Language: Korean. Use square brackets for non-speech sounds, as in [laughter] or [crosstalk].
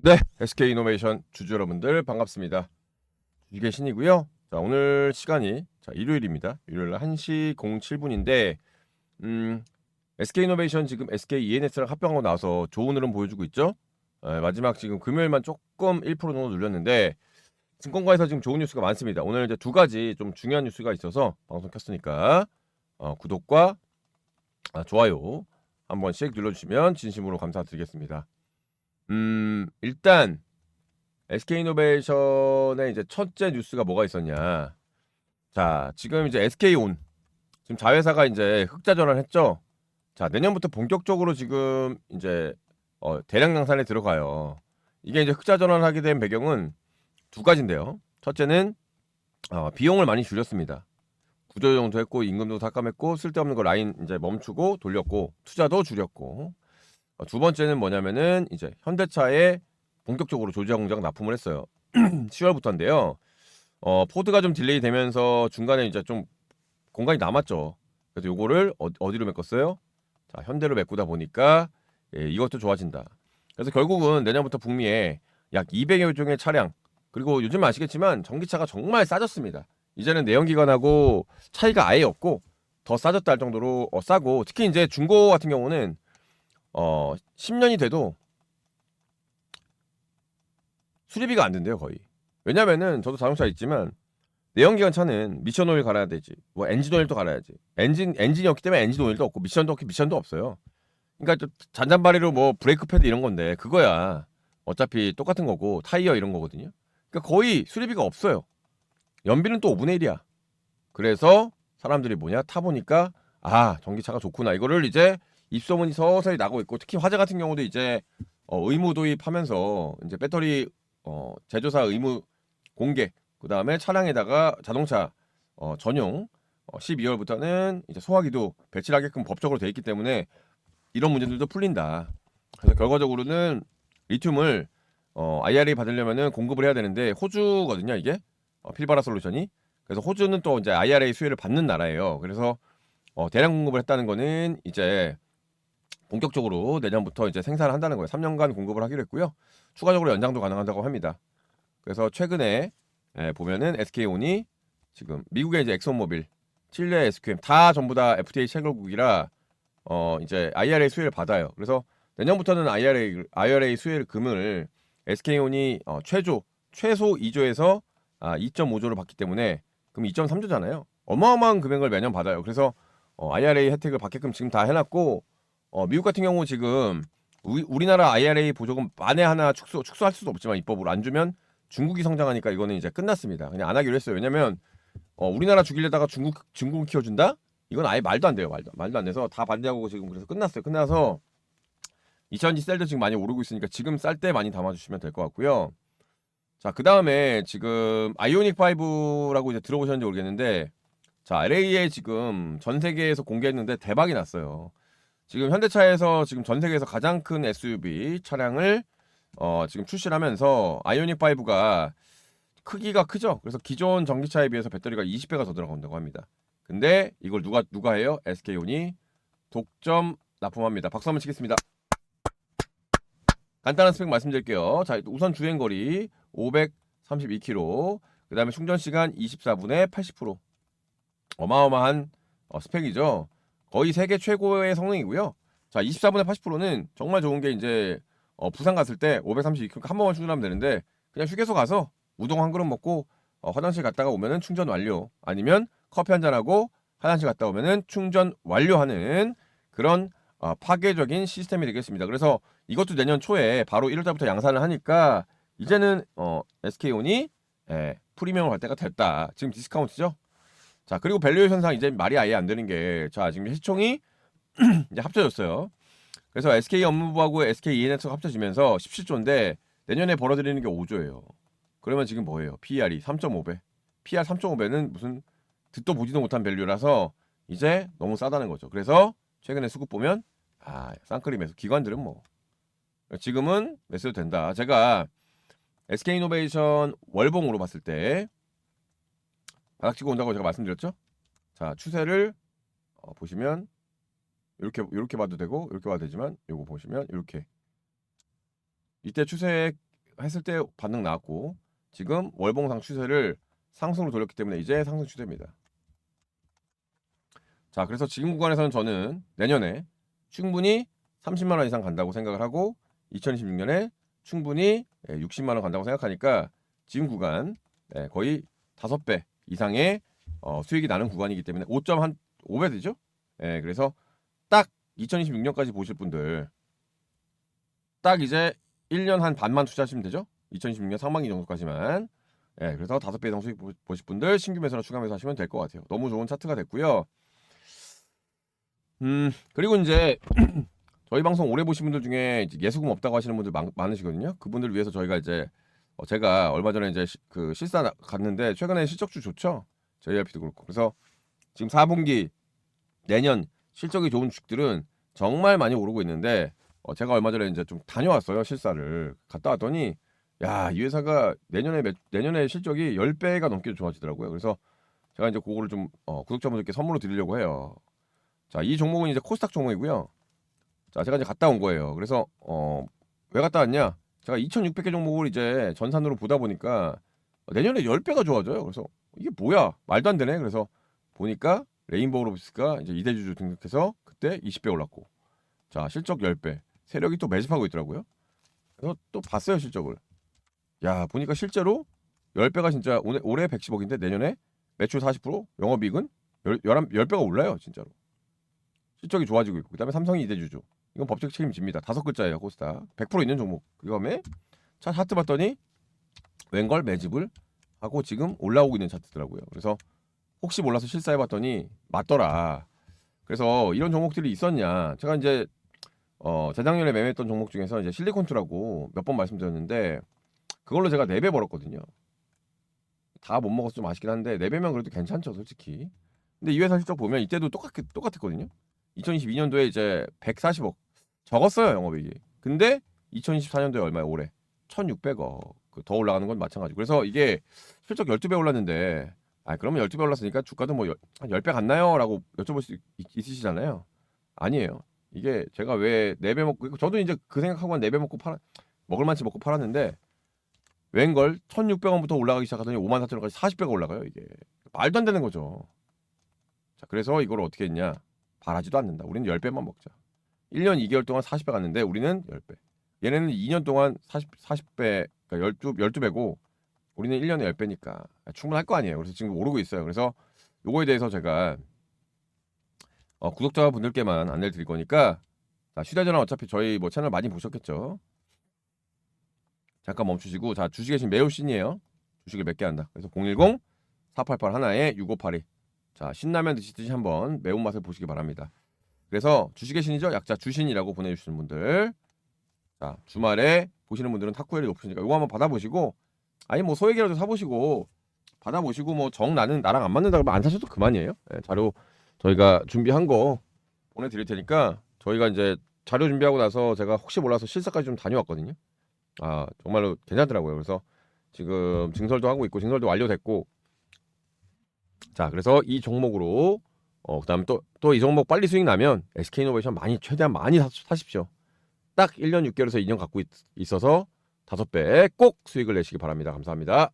네, SK 이노베이션 주주 여러분들 반갑습니다. 주식의 신이고요. 자, 오늘 시간이 자, 일요일입니다. 일요일 1시 07분인데 음, SK 이노베이션 지금 SK ENS랑 합병하고 나서 좋은 흐름 보여주고 있죠. 에, 마지막 지금 금요일만 조금 1% 정도 눌렸는데 증권가에서 지금 좋은 뉴스가 많습니다. 오늘 이제 두 가지 좀 중요한 뉴스가 있어서 방송 켰으니까 어, 구독과 아, 좋아요 한 번씩 눌러주시면 진심으로 감사드리겠습니다. 음, 일단 SK이노베이션의 이제 첫째 뉴스가 뭐가 있었냐? 자, 지금 이제 SK온 지금 자회사가 이제 흑자 전환했죠. 자, 내년부터 본격적으로 지금 이제 어, 대량 양산에 들어가요. 이게 이제 흑자 전환하게 된 배경은 두 가지인데요. 첫째는 어, 비용을 많이 줄였습니다. 구조조정도 했고 임금도 삭감했고 쓸데없는 거 라인 이제 멈추고 돌렸고 투자도 줄였고 어, 두 번째는 뭐냐면은 이제 현대차에 본격적으로 조지아 공장 납품을 했어요. [clears throat] 10월부터인데요. 어, 포드가 좀 딜레이 되면서 중간에 이제 좀 공간이 남았죠. 그래서 요거를 어, 어디로 메꿨어요? 자, 현대로 메꾸다 보니까 예, 이것도 좋아진다. 그래서 결국은 내년부터 북미에 약 200여 종의 차량 그리고 요즘 아시겠지만 전기차가 정말 싸졌습니다. 이제는 내연기관하고 차이가 아예 없고 더 싸졌다 할 정도로 어, 싸고 특히 이제 중고 같은 경우는 어 10년이 돼도 수리비가 안 된대요 거의. 왜냐면은 저도 자동차 있지만 내연기관 차는 미션 오일 갈아야 되지 뭐 엔진 오일도 갈아야지. 엔진 엔진이 없기 때문에 엔진 오일도 없고 미션도 없기 미션도 없어요. 그러니까 좀 잔잔바리로 뭐 브레이크 패드 이런 건데 그거야 어차피 똑같은 거고 타이어 이런 거거든요. 그러니까 거의 수리비가 없어요. 연비는 또 5분의 1이야. 그래서 사람들이 뭐냐? 타 보니까 아 전기차가 좋구나. 이거를 이제 입소문이 서서히 나고 있고 특히 화재 같은 경우도 이제 어, 의무 도입하면서 이제 배터리 어, 제조사 의무 공개 그 다음에 차량에다가 자동차 어, 전용 어, 12월부터는 이제 소화기도 배치하게끔 법적으로 돼 있기 때문에 이런 문제들도 풀린다. 그래서 결과적으로는 리튬을 어, IRA 받으려면은 공급을 해야 되는데 호주거든요 이게 어, 필바라 솔루션이 그래서 호주는 또 이제 IRA 수혜를 받는 나라예요. 그래서 어, 대량 공급을 했다는 거는 이제 본격적으로 내년부터 이제 생산을 한다는 거예요. 3년간 공급을 하기로 했고요. 추가적으로 연장도 가능하다고 합니다. 그래서 최근에 예, 보면은 SK온이 지금 미국의 이제 엑소모빌, 칠레 SQM 다 전부 다 FTA 체결국이라 어 이제 IRA 수혜를 받아요. 그래서 내년부터는 IRA IRA 수혜를 금을 SK온이 어, 최조 최소 2조에서 아, 2.5조를 받기 때문에 그럼 2.3조잖아요. 어마어마한 금액을 매년 받아요. 그래서 어, IRA 혜택을 받게끔 지금 다 해놨고 어, 미국 같은 경우 지금 우리, 우리 나라 IRA 보조금 만에 하나 축소 축소할 수도 없지만 입법으로 안 주면 중국이 성장하니까 이거는 이제 끝났습니다. 그냥 안 하기로 했어요. 왜냐면 어, 우리나라 죽이려다가 중국 중국 키워준다? 이건 아예 말도 안 돼요. 말도 말도 안 돼서 다 반대하고 지금 그래서 끝났어요. 끝나서 2000지 셀도 지금 많이 오르고 있으니까 지금 쌀 때 많이 담아주시면 될 것 같고요. 자, 그 다음에 지금 아이오닉 5라고 이제 들어보셨는지 모르겠는데, 자, LA에 지금 전 세계에서 공개했는데 대박이 났어요. 지금 현대차에서 지금 전 세계에서 가장 큰 SUV 차량을 어, 지금 출시를 하면서 아이오닉 5가 크기가 크죠. 그래서 기존 전기차에 비해서 배터리가 20배가 더 들어간다고 합니다. 근데 이걸 누가 누가 해요? SK온이 독점 납품합니다. 박수 한번 치겠습니다. 간단한 스펙 말씀드릴게요. 자, 우선 주행 거리 532km, 그 다음에 충전 시간 24분에 80%. 어마어마한 어, 스펙이죠. 거의 세계 최고의 성능이고요. 자, 24분에 80%는 정말 좋은 게 이제 어, 부산 갔을 때 532km 한 번만 충전하면 되는데 그냥 휴게소 가서 우동 한 그릇 먹고 어, 화장실 갔다가 오면은 충전 완료. 아니면 커피 한 잔 하고 화장실 갔다 오면은 충전 완료하는 그런 어, 파괴적인 시스템이 되겠습니다. 그래서 이것도 내년 초에 바로 1월달부터 양산을 하니까 이제는 어, SK온이 예, 프리미엄 갈 때가 됐다. 지금 디스카운트죠. 자 그리고 밸류에이션상 이제 말이 아예 안 되는 게 자 지금 시총이 [clears throat] 이제 합쳐졌어요. 그래서 SK 업무부하고 SK ENS가 합쳐지면서 17조인데 내년에 벌어들이는 게 5조예요. 그러면 지금 뭐예요? PER이 3.5배. PR 3.5배는 무슨 듣도 보지도 못한 밸류라서 이제 너무 싸다는 거죠. 그래서 최근에 수급 보면 아 쌍크림에서 기관들은 뭐 지금은 매수도 된다. 제가 SK이노베이션 월봉으로 봤을 때 바닥 치고 온다고 제가 말씀드렸죠? 자 추세를 어, 보시면 이렇게 이렇게 봐도 되고 이렇게 봐도 되지만 요거 보시면 이렇게 이때 추세의 했을 때 반등 나왔고 지금 월봉상 추세를 상승으로 돌렸기 때문에 이제 상승 추세입니다. 자, 그래서 지금 구간에서는 저는 내년에 충분히 30만 원 이상 간다고 생각을 하고 2026년에 충분히 60만 원 간다고 생각하니까 지금 구간 예, 거의 5배 이상의 어, 수익이 나는 구간이기 때문에 5.한 5배 되죠? 예, 그래서 딱 2026년까지 보실 분들 딱 이제 1년 한 반만 투자하시면 되죠? 2026년 상반기 정도까지만. 예, 그래서 다섯 배 이상 수익 보- 보실 분들 신규 매수나 추가 매수 하시면 될 것 같아요. 너무 좋은 차트가 됐고요. 음, 그리고 이제 [clears throat] 저희 방송 오래 보신 분들 중에 예수금 없다고 하시는 분들 많, 많으시거든요. 그분들을 위해서 저희가 이제 어, 제가 얼마 전에 이제 시- 그 실사 나- 갔는데 최근에 실적주 좋죠. JRP도 그렇고. 그래서 지금 4분기 내년 실적이 좋은 주식들은 정말 많이 오르고 있는데 어, 제가 얼마 전에 이제 좀 다녀왔어요 실사를 갔다 왔더니 야 이 회사가 내년에 매- 내년에 실적이 10배가 넘게 좋아지더라고요. 그래서 제가 이제 그거를 좀 어, 구독자분들께 선물로 드리려고 해요. 자 이 종목은 이제 코스닥 종목이고요. 자 제가 이제 갔다 온 거예요. 그래서 어, 왜 갔다 왔냐? 제가 2,600개 종목을 이제 전산으로 보다 보니까 내년에 10배가 좋아져요. 그래서 이게 뭐야? 말도 안 되네. 그래서 보니까 레인보우 로비스가 이제 이대주주 등록해서 그때 20배 올랐고 자 실적 10배 세력이 또 매집하고 있더라고요. 그래서 또 봤어요 실적을. 야 보니까 실제로 10배가 진짜 올해, 올해 110억인데 내년에 매출 40% 영업이익은 10, 10배가 올라요 진짜로. 실적이 좋아지고 있고 그다음에 삼성이 이대주주 이건 법적 책임집니다. 다섯 글자예요 코스닥 100% 있는 종목 그다음에 차 차트 봤더니 웬걸 매집을 하고 지금 올라오고 있는 차트더라고요. 그래서 혹시 몰라서 실사해봤더니 맞더라. 그래서 이런 종목들이 있었냐? 제가 이제 어, 재작년에 매매했던 종목 중에서 이제 실리콘투라고 몇 번 말씀드렸는데 그걸로 제가 4배 벌었거든요. 다 못 먹어서 좀 아쉽긴 한데 4배면 그래도 괜찮죠, 솔직히. 근데 이 회사 실적 보면 이때도 똑같 똑같았거든요. 2022년도에 이제 140억 적었어요, 영업이익이. 근데 2024년도에 얼마야, 올해? 1,600억. 그더 올라가는 건 마찬가지고. 그래서 이게 실적 12배 올랐는데 아, 그러면 12배 올랐으니까 주가도 뭐 한 10배 갔나요? 라고 여쭤볼 수 있, 있으시잖아요. 아니에요. 이게 제가 왜 4배 먹고 저도 이제 그 생각하고 한 4배 먹고 팔아 먹을 만치 먹고 팔았는데 웬걸 1,600원부터 올라가기 시작하더니 5만 4천 원까지 40배가 올라가요, 이게. 말도 안 되는 거죠. 자, 그래서 이걸 어떻게 했냐? 바라지도 않는다. 우리는 10배만 먹자. 1년 2개월 동안 40배 갔는데 우리는 10배. 얘네는 2년 동안 40, 40배, 그러니까 12, 12배고 우리는 1년에 10배니까 충분할 거 아니에요. 그래서 지금 오르고 있어요. 그래서 요거에 대해서 제가 어, 구독자분들께만 안내를 드릴 거니까 자, 휴대전화 어차피 저희 뭐 채널 많이 보셨겠죠. 잠깐 멈추시고 자 주식의 신 매우 신이에요. 주식을 몇 개 한다. 그래서 010 488 하나에 6582. 자 신라면 드시듯이 한번 매운맛을 보시기 바랍니다. 그래서 주식의 신이죠. 약자 주신이라고 보내주시는 분들. 자 주말에 보시는 분들은 탁구열이 높으니까 이거 한번 받아보시고 아니 뭐 소액이라도 사보시고 받아보시고 뭐 정 나는 나랑 안 맞는다 그러면 안 사셔도 그만이에요. 예, 자료 저희가 준비한 거 보내드릴 테니까 저희가 이제 자료 준비하고 나서 제가 혹시 몰라서 실사까지 좀 다녀왔거든요. 아 정말로 괜찮더라고요. 그래서 지금 증설도 하고 있고 증설도 완료됐고 자 그래서 이 종목으로 어 그다음에 또 또 이 종목 빨리 수익 나면 SK이노베이션 많이 최대한 많이 사, 사십시오. 딱 1년 6개월에서 2년 갖고 있, 있어서 다섯 배꼭 수익을 내시기 바랍니다. 감사합니다.